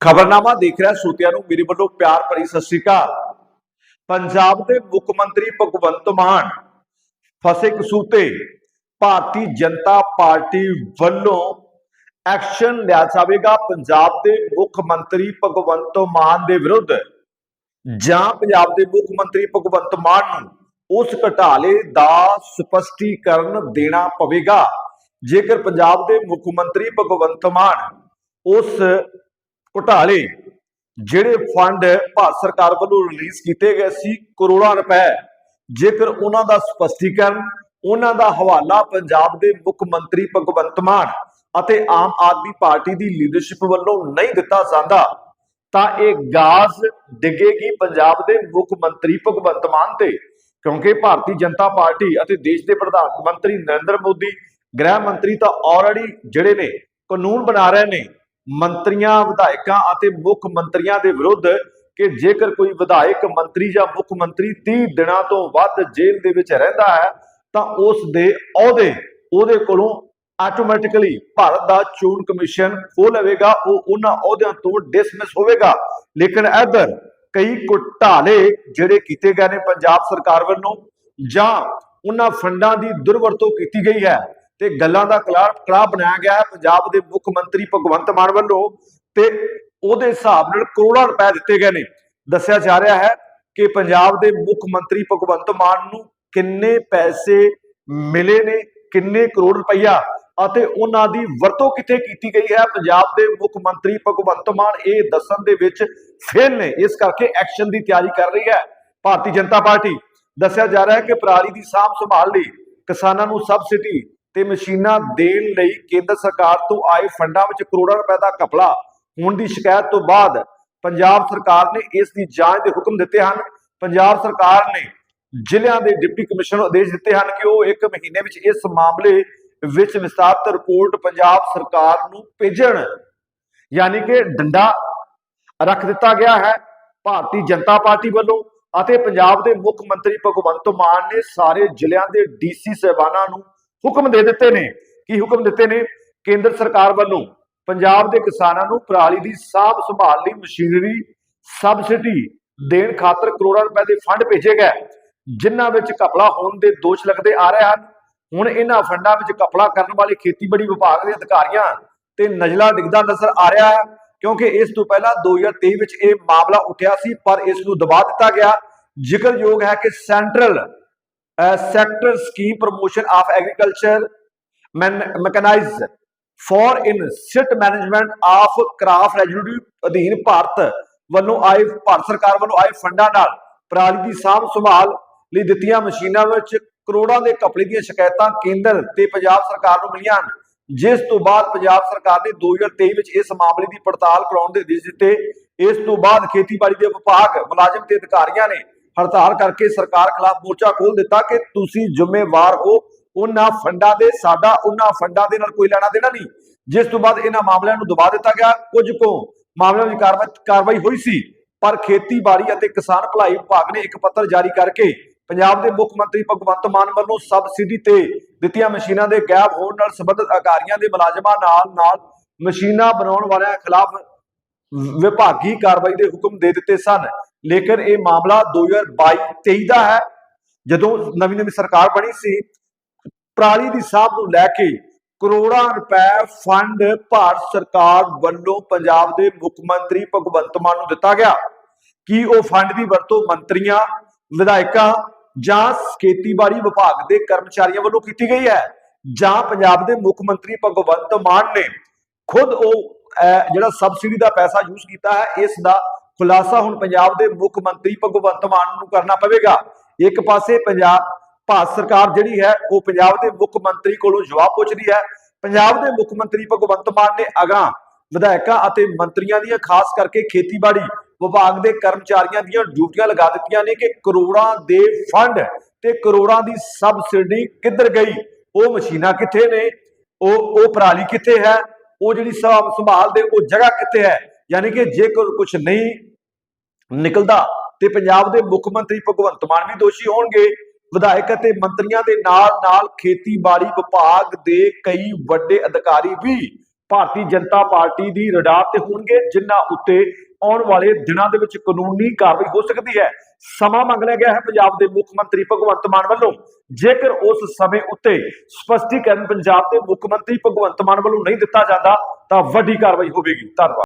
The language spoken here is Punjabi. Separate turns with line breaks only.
ਖਬਰਨਾਮਾ ਦੇਖ ਰਿਹਾ ਸਰੋਤਿਆਂ ਨੂੰ, ਮੇਰੇ ਵੱਲੋਂ ਪਿਆਰ ਭਰੀ ਸਤਿ ਸ੍ਰੀ ਅਕਾਲ। ਪੰਜਾਬ ਦੇ ਮੁੱਖ ਮੰਤਰੀ ਭਗਵੰਤ ਮਾਨ ਫਸੇ ਕਸੂਤੇ। ਭਾਰਤੀ ਜਨਤਾ ਪਾਰਟੀ ਵੱਲੋਂ ਐਕਸ਼ਨ ਲਿਆ ਜਾਵੇਗਾ ਪੰਜਾਬ ਦੇ ਮੁੱਖ ਮੰਤਰੀ ਭਗਵੰਤ ਮਾਨ ਦੇ ਵਿਰੁੱਧ। ਜਾਂ ਪੰਜਾਬ ਦੇ ਮੁੱਖ ਮੰਤਰੀ ਭਗਵੰਤ ਮਾਨ ਨੂੰ ਉਸ ਘਟਾਲੇ ਦਾ ਸਪਸ਼ਟੀਕਰਨ ਦੇਣਾ ਪਵੇਗਾ। ਜੇਕਰ ਪੰਜਾਬ ਦੇ ਮੁੱਖ ਮੰਤਰੀ ਭਗਵੰਤ ਮਾਨ ਉਸ ਘੁਟਾਲੇ, ਜਿਹੜੇ ਫੰਡ ਭਾਰਤ ਸਰਕਾਰ ਵੱਲੋਂ ਰਿਲੀਜ਼ ਕੀਤੇ ਗਏ ਸੀ, ਕਰੋੜਾਂ ਰੁਪਏ। ਜੇਕਰ ਉਹਨਾਂ ਦਾ ਸਪਸ਼ਟੀਕਰਨ, ਉਹਨਾਂ ਦਾ ਹਵਾਲਾ ਪੰਜਾਬ ਦੇ ਮੁੱਖ ਮੰਤਰੀ ਭਗਵੰਤ ਮਾਨ ਅਤੇ ਆਮ ਆਦਮੀ ਪਾਰਟੀ ਦੀ ਲੀਡਰਸ਼ਿਪ ਵੱਲੋਂ ਨਹੀਂ ਦਿੱਤਾ ਜਾਂਦਾ, ਤਾਂ ਇਹ ਗਾਜ਼ ਡਿੱਗੇਗੀ ਪੰਜਾਬ ਦੇ ਮੁੱਖ ਮੰਤਰੀ ਭਗਵੰਤ ਮਾਨ ਤੇ, ਕਿਉਂਕਿ ਭਾਰਤੀ ਜਨਤਾ ਪਾਰਟੀ ਅਤੇ ਦੇਸ਼ ਦੇ ਪ੍ਰਧਾਨ ਮੰਤਰੀ ਨਰਿੰਦਰ ਮੋਦੀ, ਗ੍ਰਹਿ ਮੰਤਰੀ ਤਾਂ ਆਲਰੇਡੀ ਜਿਹੜੇ ਨੇ, ਕਾਨੂੰਨ ਬਣਾ ਰਹੇ ਨੇ ਮੰਤਰੀਆਂ, ਵਿਧਾਇਕਾਂ ਅਤੇ ਮੁੱਖ ਮੰਤਰੀਆਂ ਦੇ ਵਿਰੁੱਧ ਕਿ ਜੇਕਰ ਕੋਈ ਵਿਧਾਇਕ ਮੰਤਰੀ ਜਾਂ ਮੁੱਖ ਮੰਤਰੀ 30 ਦਿਨਾਂ ਤੋਂ ਵੱਧ ਜੇਲ੍ਹ ਦੇ ਵਿੱਚ ਰਹਿੰਦਾ ਹੈ, ਤਾਂ ਉਸ ਦੇ ਅਹੁਦੇ, ਉਹਦੇ ਕੋਲੋਂ ਆਟੋਮੈਟਿਕਲੀ ਭਾਰਤ ਦਾ ਚੋਣ ਕਮਿਸ਼ਨ ਖੋਹ ਲਵੇਗਾ, ਉਹ ਉਹਨਾਂ ਅਹੁਦਿਆਂ ਤੋਂ ਡਿਸਮਿਸ ਹੋਵੇਗਾ। ਲੇਕਿਨ ਇੱਧਰ ਕਈ ਘੁਟਾਲੇ ਜਿਹੜੇ ਕੀਤੇ ਗਏ ਨੇ ਪੰਜਾਬ ਸਰਕਾਰ ਵੱਲੋਂ ਜਾਂ ਉਹਨਾਂ ਫੰਡਾਂ ਦੀ ਦੁਰਵਰਤੋਂ ਕੀਤੀ ਗਈ ਹੈ। ਤੇ ਗੱਲਾਂ ਦਾ ਕਲਾ ਕੜਾ ਬਣਾਇਆ ਗਿਆ ਹੈ। ਪੰਜਾਬ ਦੇ ਮੁੱਖ ਮੰਤਰੀ ਭਗਵੰਤ ਮਾਨ ਵੱਲੋਂ ਤੇ ਉਹਦੇ ਹਿਸਾਬ ਨਾਲ ਕਰੋੜਾਂ ਰੁਪਏ ਦਿੱਤੇ ਗਏ ਨੇ। ਦੱਸਿਆ ਜਾ ਰਿਹਾ ਹੈ ਕਿ ਪੰਜਾਬ ਦੇ ਮੁੱਖ ਮੰਤਰੀ ਭਗਵੰਤ ਮਾਨ ਨੂੰ ਕਿੰਨੇ ਪੈਸੇ ਮਿਲੇ ਨੇ, ਕਿੰਨੇ ਕਰੋੜ ਰੁਪਈਆ ਅਤੇ ਉਹਨਾਂ ਦੀ ਵਰਤੋਂ ਕਿੱਥੇ ਕੀਤੀ ਗਈ ਹੈ? ਪੰਜਾਬ ਦੇ ਮੁੱਖ ਮੰਤਰੀ ਭਗਵੰਤ ਮਾਨ ਇਹ ਦੱਸਣ ਦੇ ਵਿੱਚ ਫੇਲ ਨੇ। ਇਸ ਕਰਕੇ ਐਕਸ਼ਨ ਦੀ ਤਿਆਰੀ ਕਰ ਰਹੀ ਹੈ ਭਾਰਤੀ ਜਨਤਾ ਪਾਰਟੀ। ਦੱਸਿਆ ਜਾ ਰਿਹਾ ਹੈ ਕਿ ਪਰਾਲੀ ਦੀ ਸਾਂਭ ਸੰਭਾਲ ਲਈ ਕਿਸਾਨਾਂ ਨੂੰ ਸਬਸਿਡੀ ਤੇ ਮਸ਼ੀਨਾਂ ਦੇਣ ਲਈ ਕੇਂਦਰ ਸਰਕਾਰ ਤੋਂ ਆਏ ਫੰਡਾਂ ਵਿੱਚ ਕਰੋੜਾਂ ਰੁਪਏ ਦਾ ਘਪਲਾ ਹੋਣ ਦੀ ਸ਼ਿਕਾਇਤ ਤੋਂ ਬਾਅਦ ਪੰਜਾਬ ਸਰਕਾਰ ਨੇ ਇਸ ਦੀ ਜਾਂਚ ਦੇ ਹੁਕਮ ਦਿੱਤੇ ਹਨ। ਪੰਜਾਬ ਸਰਕਾਰ ਨੇ ਜ਼ਿਲ੍ਹਿਆਂ ਦੇ ਡਿਪਟੀ ਕਮਿਸ਼ਨਰ ਆਦੇਸ਼ ਦਿੱਤੇ ਹਨ ਕਿ ਉਹ ਇੱਕ ਮਹੀਨੇ ਵਿੱਚ ਇਸ ਮਾਮਲੇ ਵਿੱਚ ਵਿਸਤਾਰਤ ਰਿਪੋਰਟ ਪੰਜਾਬ ਸਰਕਾਰ ਨੂੰ ਭੇਜਣ। ਯਾਨੀ ਕਿ ਡੰਡਾ ਰੱਖ ਦਿੱਤਾ ਗਿਆ ਹੈ ਭਾਰਤੀ ਜਨਤਾ ਪਾਰਟੀ ਵੱਲੋਂ ਅਤੇ ਪੰਜਾਬ ਦੇ ਮੁੱਖ ਮੰਤਰੀ ਭਗਵੰਤ ਮਾਨ ਨੇ ਸਾਰੇ ਜ਼ਿਲ੍ਹਿਆਂ ਦੇ ਡੀਸੀ ਸਹਿਬਾਨਾਂ ਨੂੰ ਹੁਕਮ ਦੇ ਦਿੱਤੇ ਨੇ। ਕੀ ਹੁਕਮ ਦਿੱਤੇ ਨੇ? ਕੇਂਦਰ ਸਰਕਾਰ ਵੱਲੋਂ ਪੰਜਾਬ ਦੇ ਕਿਸਾਨਾਂ ਨੂੰ ਪਰਾਲੀ ਦੀ ਸਾਂਭ ਸੰਭਾਲ ਲਈ ਮਸ਼ੀਨਰੀ ਸਬਸਿਡੀ ਦੇਣ ਖਾਤਰ ਕਰੋੜਾਂ ਰੁਪਏ ਦੇ ਫੰਡ ਭੇਜੇ ਗਏ, ਜਿਨ੍ਹਾਂ ਵਿੱਚ ਘਪਲਾ ਹੋਣ ਦੇ ਦੋਸ਼ ਲੱਗਦੇ ਆ ਰਹੇ ਹਨ। ਹੁਣ ਇਹਨਾਂ ਫੰਡਾਂ ਵਿੱਚ ਘਪਲਾ ਕਰਨ ਵਾਲੇ ਖੇਤੀਬਾੜੀ ਵਿਭਾਗ ਦੇ ਅਧਿਕਾਰੀਆਂ ਤੇ ਨਜ਼ਲਾ ਡਿੱਗਦਾ ਨਜ਼ਰ ਆ ਰਿਹਾ ਹੈ, ਕਿਉਂਕਿ ਇਸ ਤੋਂ ਪਹਿਲਾਂ 2023 ਵਿੱਚ ਇਹ ਮਾਮਲਾ ਉੱਠਿਆ ਸੀ, ਪਰ ਇਸ ਨੂੰ ਦਬਾ ਦਿੱਤਾ ਗਿਆ। ਜ਼ਿਕਰਯੋਗ ਹੈ ਕਿ central sector scheme promotion of agriculture mechanised for in situ management of crop residue ਅਧੀਨ ਭਾਰਤ ਵੱਲੋਂ ਆਏ, ਭਾਰਤ ਸਰਕਾਰ ਵੱਲੋਂ ਆਏ ਫੰਡਾਂ ਨਾਲ ਪਰਾਲੀ ਦੀ ਸਾਂਭ ਸੰਭਾਲ ਲਈ ਦਿੱਤੀਆਂ ਮਸ਼ੀਨਾਂ ਵਿੱਚ ਕਰੋੜਾਂ ਦੇ ਘਪਲੇ ਦੀਆਂ ਸ਼ਿਕਾਇਤਾਂ ਕੇਂਦਰ ਤੇ ਪੰਜਾਬ ਸਰਕਾਰ ਨੂੰ ਮਿਲੀਆਂ ਹਨ। ਜਿਸ ਤੋਂ ਬਾਅਦ ਪੰਜਾਬ ਸਰਕਾਰ ਨੇ 2023 ਵਿੱਚ ਇਸ ਮਾਮਲੇ ਦੀ ਪੜਤਾਲ ਕਰਾਉਣ ਦੇ ਆਦੇਸ਼ ਦਿੱਤੇ। ਇਸ ਤੋਂ ਬਾਅਦ ਖੇਤੀਬਾੜੀ ਦੇ ਵਿਭਾਗ ਮੁਲਾਜ਼ਮ ਤੇ ਅਧਿਕਾਰੀਆਂ ਨੇ ਹੜਤਾਲ ਕਰਕੇ ਸਰਕਾਰ ਖਿਲਾਫ ਮੋਰਚਾ ਖੋਲ ਦਿੱਤਾ ਕਿ ਤੁਸੀਂ ਜ਼ਿੰਮੇਵਾਰ ਹੋ। ਉਹਨਾਂ ਫੰਡਾਂ ਦੇ, ਸਾਡਾ ਉਹਨਾਂ ਫੰਡਾਂ ਦੇ ਨਾਲ ਕੋਈ ਲੈਣਾ ਦੇਣਾ ਨਹੀਂ। ਜਿਸ ਤੋਂ ਬਾਅਦ ਇਹਨਾਂ ਮਾਮਲਿਆਂ ਨੂੰ ਦਬਾ ਦਿੱਤਾ ਗਿਆ। ਕੁਝ ਕੋ ਮਾਮਲਿਆਂ ਵਿੱਚ ਕਾਰਵਾਈ ਹੋਈ ਸੀ। ਪਰ ਖੇਤੀਬਾੜੀ ਅਤੇ ਕਿਸਾਨ ਭਲਾਈ ਵਿਭਾਗ ਨੇ ਇੱਕ ਪੱਤਰ ਜਾਰੀ ਕਰਕੇ ਪੰਜਾਬ ਦੇ ਮੁੱਖ ਮੰਤਰੀ ਭਗਵੰਤ ਮਾਨ ਵੱਲੋਂ ਸਬਸਿਡੀ ਤੇ ਦਿੱਤੀਆਂ ਮਸ਼ੀਨਾਂ ਦੇ ਗਾਇਬ ਹੋਣ ਨਾਲ ਸੰਬੰਧਿਤ ਅਧਿਕਾਰੀਆਂ ਦੇ ਮੁਲਾਜ਼ਮਾਂ ਨਾਲ ਨਾਲ ਮਸ਼ੀਨਾਂ ਬਣਾਉਣ ਵਾਲਿਆਂ ਖਿਲਾਫ ਵਿਭਾਗੀ ਕਾਰਵਾਈ ਦੇ ਹੁਕਮ ਦੇ ਦਿੱਤੇ ਸਨ। ਲੇਕਿਨ ਇਹ ਮਾਮਲਾ 2022-23 ਦਾ ਹੈ। ਜਦੋਂ ਨਵੀਂ ਨਵੀਂ ਸਰਕਾਰ ਬਣੀ ਸੀ, ਪਰਾਲੀ ਦੀ ਸਾਂਭ ਨੂੰ ਲੈ ਕੇ ਕਰੋੜਾਂ ਰੁਪਏ ਫੰਡ ਭਾਰਤ ਸਰਕਾਰ ਵੱਲੋਂ ਪੰਜਾਬ ਦੇ ਮੁੱਖ ਮੰਤਰੀ ਭਗਵੰਤ ਮਾਨ ਨੂੰ ਦਿੱਤਾ ਗਿਆ। ਕੀ ਉਹ ਫੰਡ ਦੀ ਵਰਤੋਂ ਮੰਤਰੀਆਂ, ਵਿਧਾਇਕਾਂ ਜਾਂ ਖੇਤੀਬਾੜੀ ਵਿਭਾਗ ਦੇ ਕਰਮਚਾਰੀਆਂ ਵੱਲੋਂ ਕੀਤੀ ਗਈ ਹੈ ਜਾਂ ਪੰਜਾਬ ਦੇ ਮੁੱਖ ਮੰਤਰੀ ਭਗਵੰਤ ਮਾਨ ਨੇ ਖੁਦ ਉਹ ਜਿਹੜਾ ਸਬਸਿਡੀ ਦਾ ਪੈਸਾ ਯੂਜ਼ ਕੀਤਾ ਹੈ, ਇਸ ਦਾ ਖੁਲਾਸਾ ਹੁਣ ਪੰਜਾਬ ਦੇ ਮੁੱਖ ਮੰਤਰੀ ਭਗਵੰਤ ਮਾਨ ਨੂੰ ਕਰਨਾ ਪਵੇਗਾ। ਇੱਕ ਪਾਸੇ ਪੰਜਾਬ, ਭਾਰਤ ਸਰਕਾਰ ਜਿਹੜੀ ਹੈ, ਉਹ ਪੰਜਾਬ ਦੇ ਮੁੱਖ ਮੰਤਰੀ ਕੋਲੋਂ ਜਵਾਬ ਪੁੱਛਦੀ ਹੈ। ਪੰਜਾਬ ਦੇ ਮੁੱਖ ਮੰਤਰੀ ਭਗਵੰਤ ਮਾਨ ਨੇ ਅਗਾਂਹ ਵਿਧਾਇਕਾਂ ਅਤੇ ਮੰਤਰੀਆਂ ਦੀਆਂ ਖਾਸ ਕਰਕੇ ਖੇਤੀਬਾੜੀ ਵਿਭਾਗ ਦੇ ਕਰਮਚਾਰੀਆਂ ਦੀਆਂ ਡਿਊਟੀਆਂ ਲਗਾ ਦਿੱਤੀਆਂ ਨੇ ਕਿ ਕਰੋੜਾਂ ਦੇ ਫੰਡ ਤੇ ਕਰੋੜਾਂ ਦੀ ਸਬਸਿਡੀ ਕਿੱਧਰ ਗਈ? ਉਹ ਮਸ਼ੀਨਾਂ ਕਿੱਥੇ ਨੇ? ਉਹ ਉਹ ਪਰਾਲੀ ਕਿੱਥੇ ਹੈ? ਉਹ ਜਿਹੜੀ ਸੰਭਾਲ ਦੇ ਉਹ ਜਗ੍ਹਾ ਕਿੱਥੇ ਹੈ? ਯਾਨੀ ਕਿ ਜੇਕਰ ਕੁਝ ਨਹੀਂ ਨਿਕਲਦਾ ਤੇ ਪੰਜਾਬ ਦੇ ਮੁੱਖ ਮੰਤਰੀ ਭਗਵੰਤ ਮਾਨ ਵੀ ਦੋਸ਼ੀ ਹੋਣਗੇ। ਵਿਧਾਇਕ ਅਤੇ ਮੰਤਰੀਆਂ ਦੇ ਨਾਲ ਨਾਲ ਖੇਤੀਬਾੜੀ ਵਿਭਾਗ ਦੇ ਕਈ ਵੱਡੇ ਅਧਿਕਾਰੀ ਵੀ ਭਾਰਤੀ ਜਨਤਾ ਪਾਰਟੀ ਦੀ ਰਡਾਰ ਤੇ ਹੋਣਗੇ, ਜਿਨ੍ਹਾਂ ਉੱਤੇ ਆਉਣ ਵਾਲੇ ਦਿਨਾਂ ਦੇ ਵਿੱਚ ਕਾਨੂੰਨੀ ਕਾਰਵਾਈ ਹੋ ਸਕਦੀ ਹੈ। ਸਮਾਂ ਮੰਗ ਲਿਆ ਗਿਆ ਹੈ ਪੰਜਾਬ ਦੇ ਮੁੱਖ ਮੰਤਰੀ ਭਗਵੰਤ ਮਾਨ ਵੱਲੋਂ। ਜੇਕਰ ਉਸ ਸਮੇਂ ਉੱਤੇ ਸਪਸ਼ਟੀਕਰਨ ਪੰਜਾਬ ਦੇ ਮੁੱਖ ਮੰਤਰੀ ਭਗਵੰਤ ਮਾਨ ਵੱਲੋਂ ਨਹੀਂ ਦਿੱਤਾ ਜਾਂਦਾ, ਤਾਂ ਵੱਡੀ ਕਾਰਵਾਈ ਹੋਵੇਗੀ। ਧੰਨਵਾਦ।